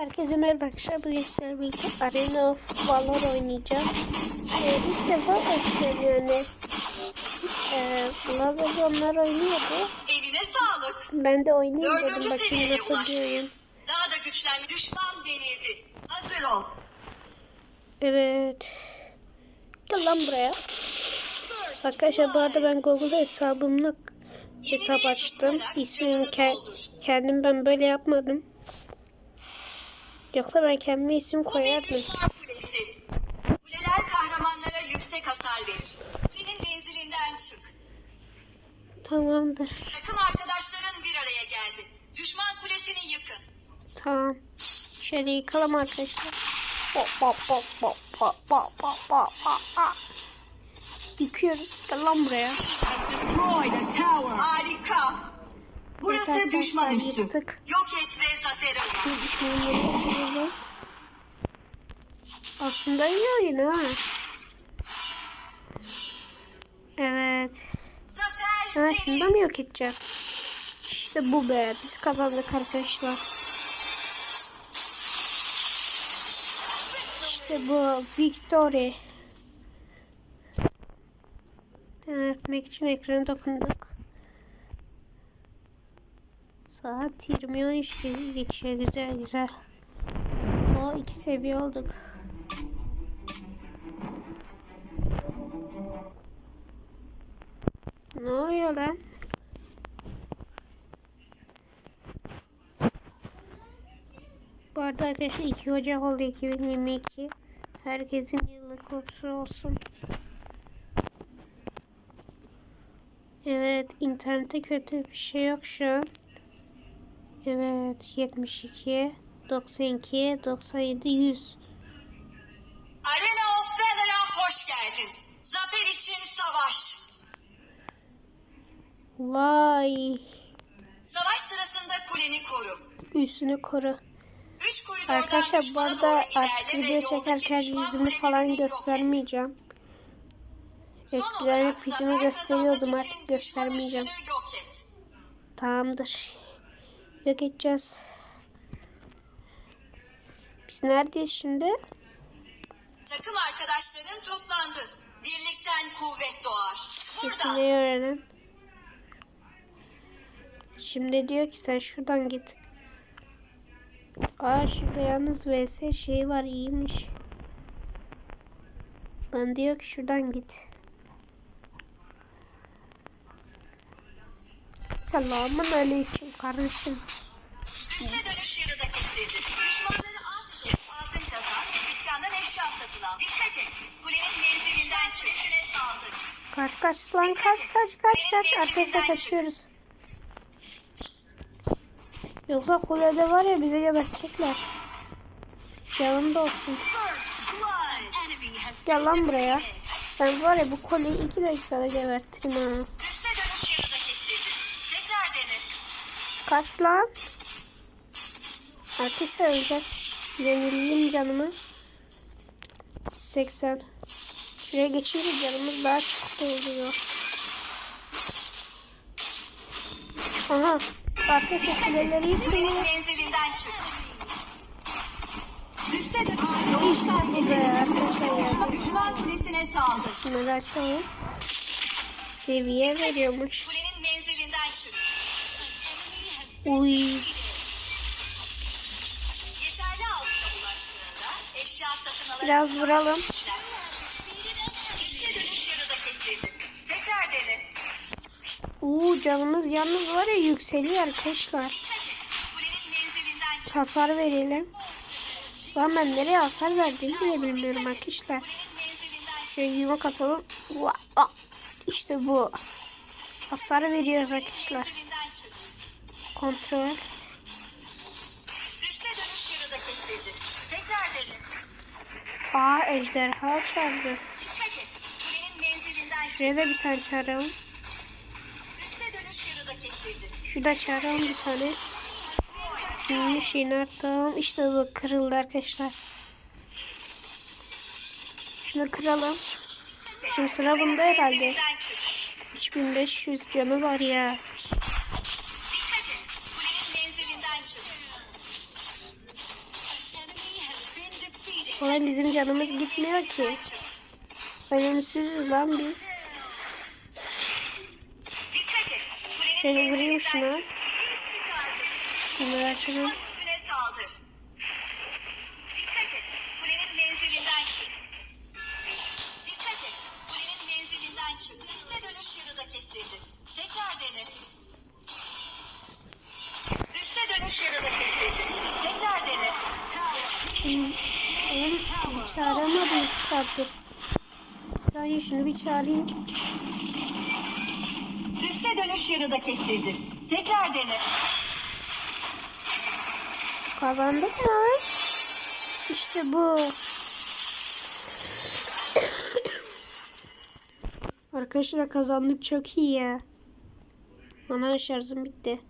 Herkese merhaba arkadaşlar. Bugün sizlerle birlikte Arena of Valor oynayacağız. Ee, ilk defa başlıyorum yani. Ee, Lazer'de onlar oynuyordu. Eline sağlık. Ben de oynayayım dedim Dördüncü bakayım seviyeye nasıl ulaştın. diyorum. Daha da güçlenme düşman delirdi. Hazır ol. Evet. Gel lan buraya. Arkadaşlar bu arada ben Google'da hesabımla hesap açtım. İsmimi ke- kendim ben böyle yapmadım. Yoksa ben kendime isim koyardım. Kuleler kahramanlara yüksek hasar verir. Kulenin menzilinden çık. Tamamdır. Takım arkadaşların bir araya geldi. Düşman kulesini yıkın. Tamam. Şöyle yıkalım arkadaşlar. Hop hop hop hop hop hop hop hop hop hop. Yıkıyoruz. Gel lan buraya. Harika. Burası Evet düşman yıktık. Yok et ve zafer. Şu düşmanları. Aslında iyi oyun ha. Evet. Ha şunu da mı yok edeceğiz? İşte bu be. Biz kazandık arkadaşlar. İşte bu. Victory. Devam etmek için ekrana dokunduk. Saat 20 gibi geçiyor. Güzel güzel. O iki seviye olduk. Ne oluyor lan? Bu arada arkadaşlar 2 Ocak oldu 2022. Herkesin yıllık kutlu olsun. Evet internette kötü bir şey yok şu an. Evet 72 92 97 100 Arena of Valor'a hoş geldin. Zafer için savaş. Vay Savaş sırasında kuleni koru. üstünü koru. Arkadaşlar bu arada artık video çekerken yüzümü falan göstermeyeceğim. Eskiden hep yüzümü gösteriyordum artık göstermeyeceğim. Tamamdır. Yok edeceğiz. Biz neredeyiz şimdi? Takım arkadaşların toplandı. Birlikten kuvvet doğar. Burada. Yeteneği öğrenen. Şimdi diyor ki sen şuradan git. Aa şurada yalnız vs şey var iyiymiş. Ben diyor ki şuradan git. Selamun aleyküm kardeşim. Üste dönüş yılı da kesildi. Düşmanları az için altın kazan. Dükkandan eşya satın al. Dikkat et. Kulenin menzilinden çık. Kulesine saldır. Kaç kaç lan kaç kaç kaç kaç arkadaşlar kaçıyoruz. Yoksa kulede var ya bize gebertecekler. Yanımda olsun. Gel lan buraya. Ben var ya bu koleyi iki dakikada gebertirim ha. Kaç lan? Arkadaşlar öleceğiz. Yenileyim canımı. 80. Şuraya geçince canımız daha çok oluyor. Aha. Arkadaşlar kuleleri yıkıyor. menzilinden çık. Üste dönüş İşte bu be arkadaşlar ya. Düşman, kulesine saldır. Şunları açalım. Seviye veriyormuş. Kulenin menzilinden çık. Uy. Biraz vuralım. Uuu canımız yalnız var ya yükseliyor arkadaşlar. Hasar verelim. Lan ben nereye hasar verdiğimi bile bilmiyorum arkadaşlar. Şöyle yuvak atalım. İşte bu. Hasar veriyoruz arkadaşlar. Kontrol. Aa ejderha çağırdı. Şuraya da bir tane çağıralım. Şurada çağıralım bir tane. Şimdi şeyini arttıralım. İşte bu kırıldı arkadaşlar. Şunu kıralım. Şimdi sıra bunda herhalde. Menzilinden çık. 3500 canı var ya. Oğlum bizim canımız gitmiyor ki. Ölümsüzüz lan biz. Şöyle vurayım çıkardı. Şunları açalım. Çağıramadım iki saattir. Bir saniye şunu bir çağırayım. Üste dönüş yarıda kesildi. Tekrar dene. Kazandık mı? İşte bu. Arkadaşlar kazandık çok iyi ya. Ana şarjım bitti.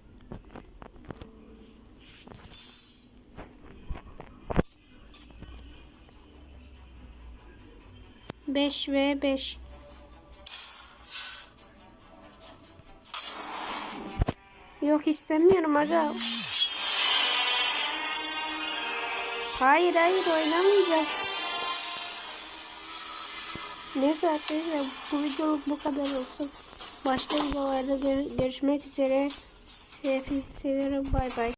Beş ve beş. Yok istemiyorum aga. Hayır hayır oynamayacağım. Neyse arkadaşlar bu videoluk bu kadar olsun. Başka videolarda gör- görüşmek üzere. Hepinizi seviyorum. Bay bay.